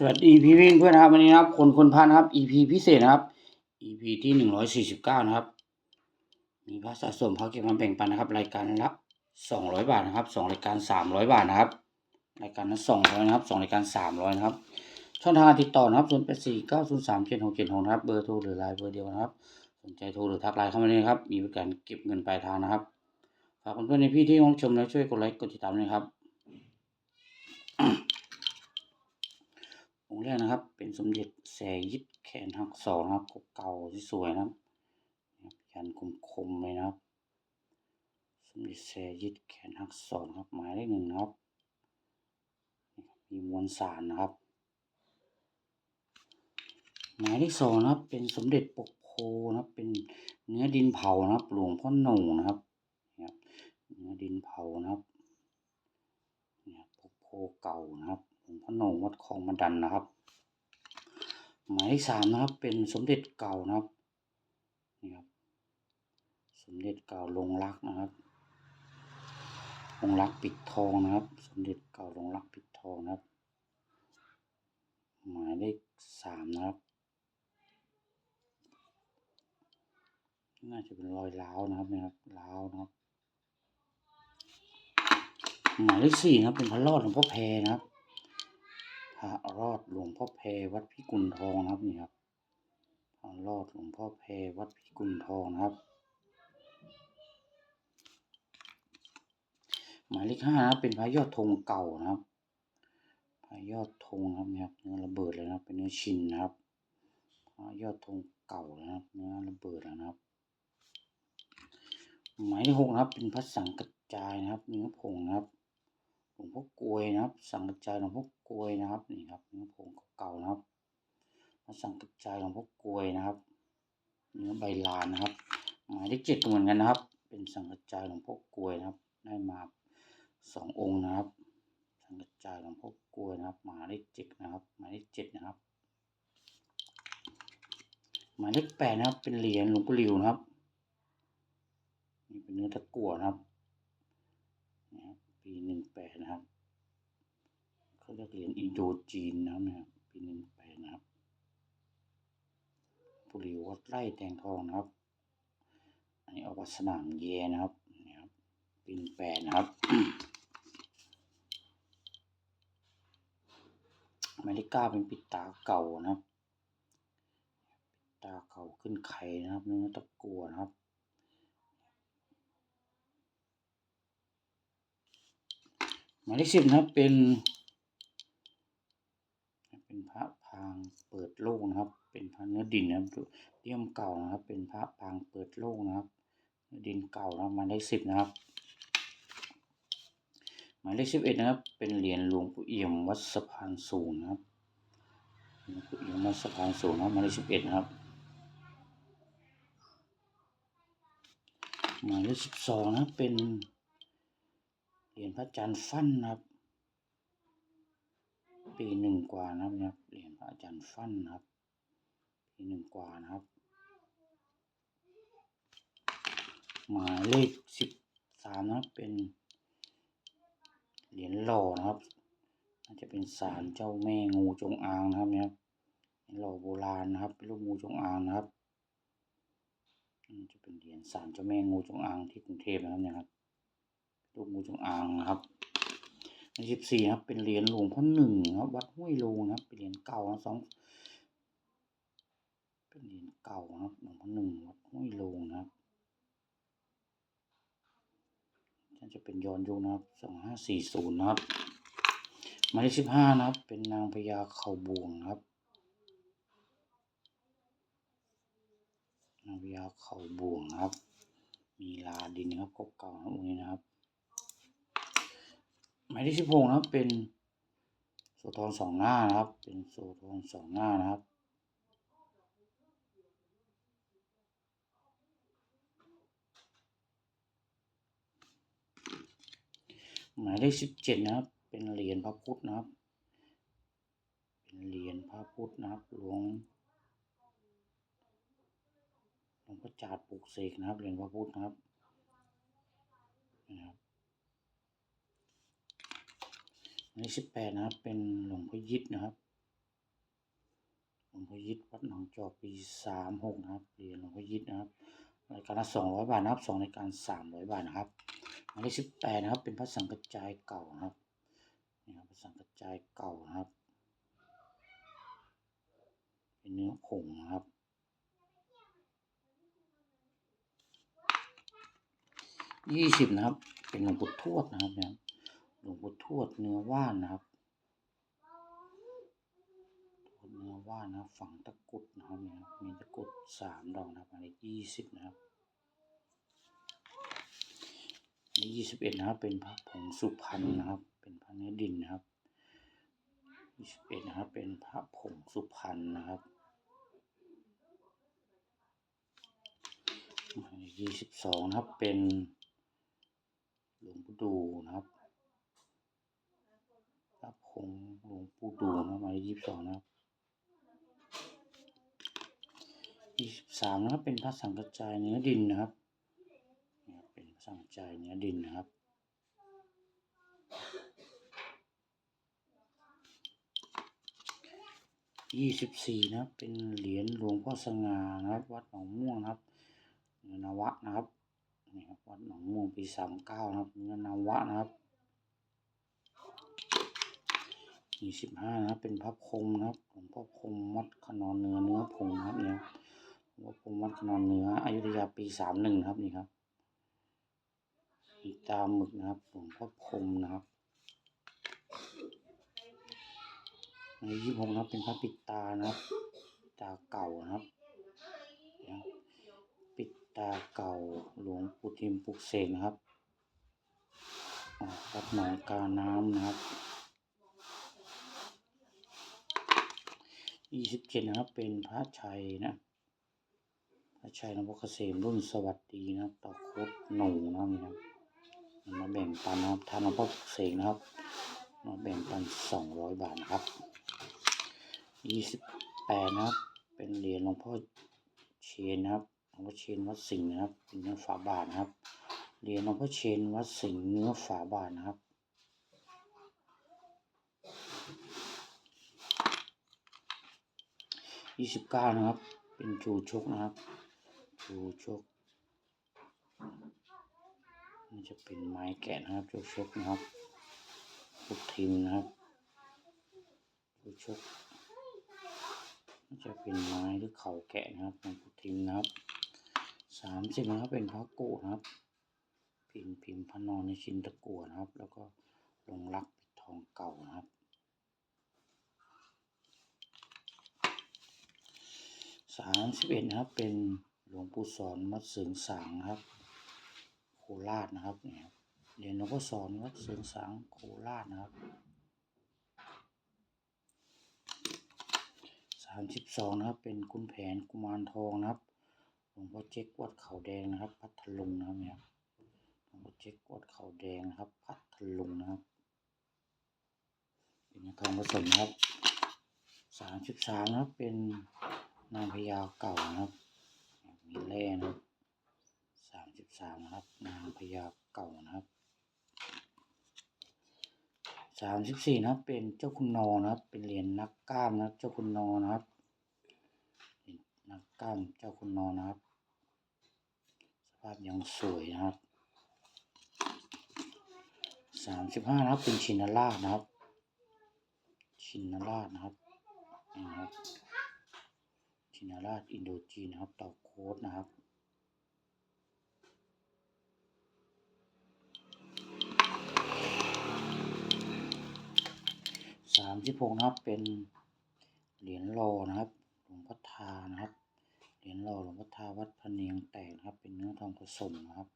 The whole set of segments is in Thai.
สวัสดีพี่วิ่งเพื่อนครับวันนี้นะครับคนคนพานครับ EP พิเศษนะครับ EP ที่หนึ่งร้อยสี่สิบเก้านะครับ มีพระสะสมพระเก็บมาแบ่งปันนะครับ รายการละสองร้อยบาทนะครับสองรายการสามร้อยบาทนะครับ รายการละสองร้อยนะครับสองรายการสามร้อยนะครับ ช่องทางติดต่อนะครับศูนย์แปดสี่เก้าศูนย์สามเจ็ดหกเจ็ดหกนะครับเบอร์โทรหรือไลน์เบอร์เดียวนะครับ สนใจโทรหรือทักไลน์เข้ามาเลยนะครับ มีบริการเก็บเงินปลายทางนะครับฝากเพื่อนๆในพี่ที่รับชมแล้วช่วยกดไลค์กดติดตามด้วยครับ องค์แรกนะครับ เป็นสมเด็จแสยิดแขนหักสองนะครับเก่าๆที่สวยนะครับยันคมๆเลยนะครับ สมเด็จแสยิดแขนหักสองครับหมายเลขหนึ่งนะครับ มีมวลสารนะครับ หมายเลขสองนะครับ เป็นสมเด็จปกโพนะครับ เป็นเนื้อดินเผานะครับ หลวงพ่อหน่งนะครับเนื้อดินเผานะครับเนี่ยปกโพเก่านะครับ หลวงพ่อโหน่งวัดคลองมดันนะครับ หมายเลขสามนะครับ เป็นสมเด็จเก่านะครับนี่ครับ สมเด็จเก่าลงรักนะครับลงรักปิดทองนะครับ สมเด็จเก่าลงรักปิดทองนะครับ หมายเลขสามนะครับน่าจะเป็นรอยร้าวนะครับนะครับร้าวนะครับหมายเลขสี่นะครับเป็นพระรอดหลวงพ่อแพรนะครับ พระรอดหลวงพ่อแพรวัดพิกุลทองนะครับนี่ครับพระรอดหลวงพ่อแพรวัดพิกุลทองนะครับ หมายเลขห้านะเป็นพระยอดธงเก่านะครับพระยอดธงนะครับเนี่ยครับเนื้อระเบิดเลยนะครับเป็นเนื้อชินนะครับพระยอดธงเก่านะครับเนื้อระเบิดนะครับ หมายเลขหกนะครับเป็นพระสังกัจจายนะครับ เนื้อผงนะครับ หลวงพ่อกลวยนะครับ สังกัจจายหลวงพ่อกลวยนะครับนี่ครับเนื้อผงเก่าๆนะครับพระสังกัจจายหลวงพ่อกลวยนะครับ เนื้อใบลานนะครับ หมายเลขเจ็ดเหมือนกันนะครับ เป็นสังกัจจายหลวงพ่อกลวยนะครับ ได้มาสององค์นะครับ สังกัจจายหลวงพ่อกลวยนะครับ หมายเลขเจ็ดนะครับ หมายเลขเจ็ดนะครับ หมายเลขแปดนะครับ เป็นเหรียญหลวงปู่หลิวนะครับนี่เป็นเนื้อตะกั่วนะครับ ปีหนึ่งแปดนะครับเขาเรียกเหรียญอินโดจีนนะครับปีหนึ่งแปดนะครับปู่หลิววัดไร่แตงทองนะครับ อันนี้อวัดสนามเยนะครับนี่ครับปีหนึ่งแปดนะครับหมายเลขเก้าเป็นปิดตาเก่านะครับ ปิดตาเก่าขึ้นไข่นะครับเนื้อตะกัวนะครับ มายเลขสิบนะครับเป็น เป็นพระพางเปิดโลกนะครับ เป็นพระเนื้อดินนะครับเลี่ยมเก่านะครับ เป็นพระพางเปิดโลกนะครับเนื้อดินเก่านะหมายเลขสิบนะครับหมายเลขสิบเอ็ดนะครับ เป็นเหรียญหลวงปู่เอี่ยมวัดสะพานสูงนะครับหลวงปู่เอี่ยมวัดสะพานสูงนะครับหมายเลขสิบเอ็ดนะครับหมายเลขสิบสองนะเป็น เหรียญพระจันทร์ฟั่นนะครับ ปีหนึ่งกว่านะครับเนี่ยเหรียญพระอาจารย์ฟั่นนะครับ ปีหนึ่งกว่านะครับ หมายเลขสิบสามนะครับเป็นเหรียญหล่อนะครับน่าจะเป็นศาลเจ้าแม่งูจงอางนะครับเนี่ยหรียญหล่อโบราณนะครับเป็นรูปงูจงอางนะครับจะเป็นเหรียญศาลเจ้าแม่งูจงอางที่กรุงเทพนะครับเนี่ยครับ รูปงูจงอางนะครับในสิบสี่ครับ เป็นเหรียญหลวงพ่อหนึ่งครับวัดห้วยโลงนะครับ เป็นเหรียญเก่านะสองเป็นเหรียญเก่านะครับหลวงพ่อหนึ่งวัดห้วยโลงนะครับน่าจะเป็นย้อนยุคนะครับสองห้าสี่ศูนย์นะครับหมายเลขสิบห้านะครับ เป็นนางพญาเข่าบวงครับนางพญาเข่าบวงครับ มีลาดินครับเก่าๆนะครับองค์นี้นะครับายเลขสิบหกนะครับ เป็นโสธรสองหน้านะครับ เป็นโสธรสองหน้านะครับหมายเลขสิบเจ็ดนะครับ เป็นเหรียญพระพุทธนะครับ เป็นเหรียญพระพุทธนะครับหลวงหลวงพ่อจาดปลูกเสกนะครับเหรียญพระพุทธนะครับนะครับ หมายเลขสิบแปดนะครับ เป็นหลวงพ่อยิดนะครับวงพ่อยิดวัดหนองจอกปีสามหกนะครับเหรียญหลวงพ่อยิดนะครับรายการละสองร้อยบาทนะครับสองรายการสามร้อยบาทนะครับหมายเลขสิบแปดนะครับ เป็นพระสังกระจายเก่านะครับนี่ครับพระสังกระจายเก่านะครับ เป็นเนื้อผงนะครับยี่สิบนะครับ เป็นหลวงปู่ทวดนะครับเนี่ย วงปู่ทวดเนื้อว่านนะครับทวดเนื้อว่านนะฝังตะกุดนะครับเนี่ยมีตะกุดสามดอกนะครับอันนี้ยี่สิบนะครับอันนี้ยี่สิบเอ็ดนะครับเป็นพระผงสุพรรณนะครับ เป็นพระเนื้อดินนะครับยี่สิบเอ็ดนะครับเป็นพระผงสุพรรณนะครับยี่สิบสองนะครับเป็นหลวงปู่ดูนะครับ พระผงหลวงปู่ดูนะครับหมายยี่สิบสองนะครับยี่สิบสามนะครับเป็นพระสังกระจายเนื้อดินนะครับเนี่ยเป็นพระสังกระจายเนื้อดินนะครับยี่สิบสี่นะครับเป็นเหรียญหลวงพ่อสง่านะครับ วัดหนองม่วงนะครับเนื้อนวะนะครับนี่ครับวัดหนองม่วงปีสามเก้านะครับเนื้อนวะนะครับ ยี่สิบห้านะครับเป็นพระพรมนะครับหลวงพ่อพรมวัดขนอนเนื้อเนื้อผงนะครับเนี่ยหลวงพ่อพรมวัดขนอนเนื้ออายุธยาปีสามหนึ่งครับนี่ครับอีตามหมึกนะครับหลวงพ่อพรมนะครับในยี่หกนะครับเป็นพระปิดตานะครับตาเก่านะครับปิดตาเก่าหลวงปู่ทิมปุกเสกนะครับอ่าวัดหนองกาน้ำนะครับ ยี่สิบเจ็ดนะครับ เป็นพระชัยนะ พระชัยนพเกษมรุ่นสวัสดีนะครับต่อโคตหนูนะครับนี่ครับมาแบ่งปันนะครับทานหลวงพ่อปลุกเสกนะครับมาแบ่งปันสองร้อยบาทนะครับยี่สิบแปดนะครับ เป็นเหรียญหลวงพ่อเชนนะครับหลวงพ่อเชนวัดสิงห์นะครับเป็นเนื้อฝาบาทนะครับเหรียญหลวงพ่อเชนวัดสิงห์เนื้อฝาบาทนะครับ ยี่สิบเก้านะครับ เป็นจูชกนะครับจูชกนี่จะเป็นไม้แกะนะครับจูชกนะครับลูกทิมนะครับจูชกน่าจะเป็นไม้หรือเขาแกะนะครับของพุทิมนะครับสามสิบนะครับเป็นพระโกะนะครับ พิมพ์พิมพ์พระนอนในชินตะกัวนะครับ แล้วก็ลงรักปิดทองเก่านะครับ สามสิบเอ็ดนะครับ เป็นหลวงปู่สอนวัดเสริงสางครับ โคราชนะครับเนี่ยเหรียญหลวงพ่อสอนวัดเสริงสางโคราชนะครับสามสิบสองนะครับ เป็นคุณแผนกุมารทองนะครับหลวงพ่อเจ๊กวัดเขาแดงนะครับ พัทลุงนะครับเนี่ยหลวงพ่อเจ๊กวัดเขาแดงนะครับ พัทลุงนะครับ เป็นทองผสมนะครับสามสิบสามนะครับเป็น นางพญาเก่านะครับ มีแร่นะครับสามสิบสามนะครับ นางพญาเก่านะครับสามสิบสี่นะครับ เป็นเจ้าคุณนอนะครับ เป็นเหรียญนักกล้ามนะครับ เจ้าคุณนอนะครับเหรียญนักกล้ามเจ้าคุณนอนะครับ สภาพยังสวยนะครับสามสิบห้านะครับ เป็นชินราชนะครับ ชินราชนะครับนะครับ ชินาราชอินโดจีนนะครับต่อโค้ดนะครับสามสิบหกนะครับเป็นเหรียญรอนะครับหลวงพ่อทานะครับเหรียญรอหลวงพ่อทาวัดพะเนียงแตกนะครับ เป็นเนื้อทองผสมนะครับ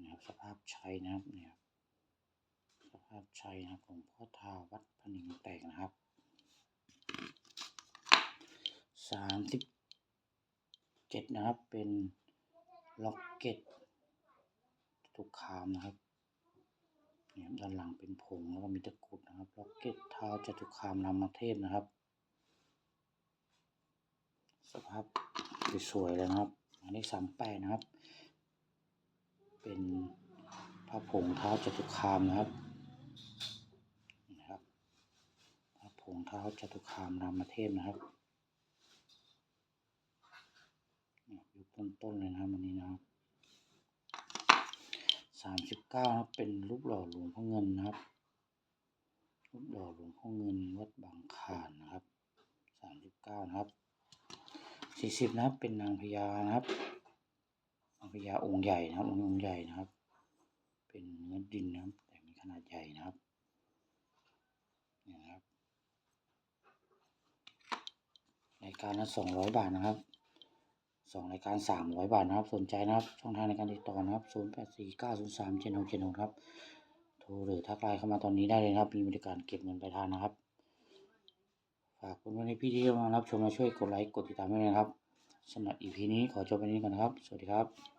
นะครับสภาพใชัยนะครับเนี่ยสภาพใชัยนะครับหลวงพ่อทาวัดพะเนียงแตกนะครับ สามสิบเจ็ดนะครับ เป็นล็อกเก็ตทุกคามนะครับเนี่ยด้านหลังเป็นผงแล้วก็มีตะกรุดนะครับ ล็อกเก็ตเท้าจตุคามรามเทพนะครับ สภาพสวยๆเลยนะครับ อันนี้สามแปดนะครับ เป็นพระผงเท้าจตุคามนะครับนี่นะครับ พระผงเท้าจตุคามรามเทพนะครับเนี่ยยุค ต้นๆเลยนะครับวันนี้นะครับสามสิบเก้านะครับเป็นรูปหล่อหลวงพ่อเงินนะครับ รูปหล่อหลวงพ่อเงินวัดบางขานนะครับสามสิบเก้านะครับสี่สิบนะครับเป็นนางพญานะครับนางพญาองค์ใหญ่นะครับองค์องค์ใหญ่นะครับ เป็นเนื้อดินนะครับ แต่มีขนาดใหญ่นะครับนี่นะครับรายการละสองร้อยบาทนะครับ สองรายการสามร้อยบาทนะครับ สนใจนะครับ ช่องทางในการติดต่อนะครับศูนย์แปดสี่เก้าศูนย์สามเจ็ดหกเจ็ดหกครับ โทรหรือทักไลน์เข้ามาตอนนี้ได้เลยนะครับ มีบริการเก็บเงินปลายทางนะครับ ฝากคุณวันนพี่ที่มารับชมมาช่วยกดไลค์ กดติดตามด้วยนะครับสำหรับอีพีนี้ขอจบไปนี้ก่อนนะครับ สวัสดีครับ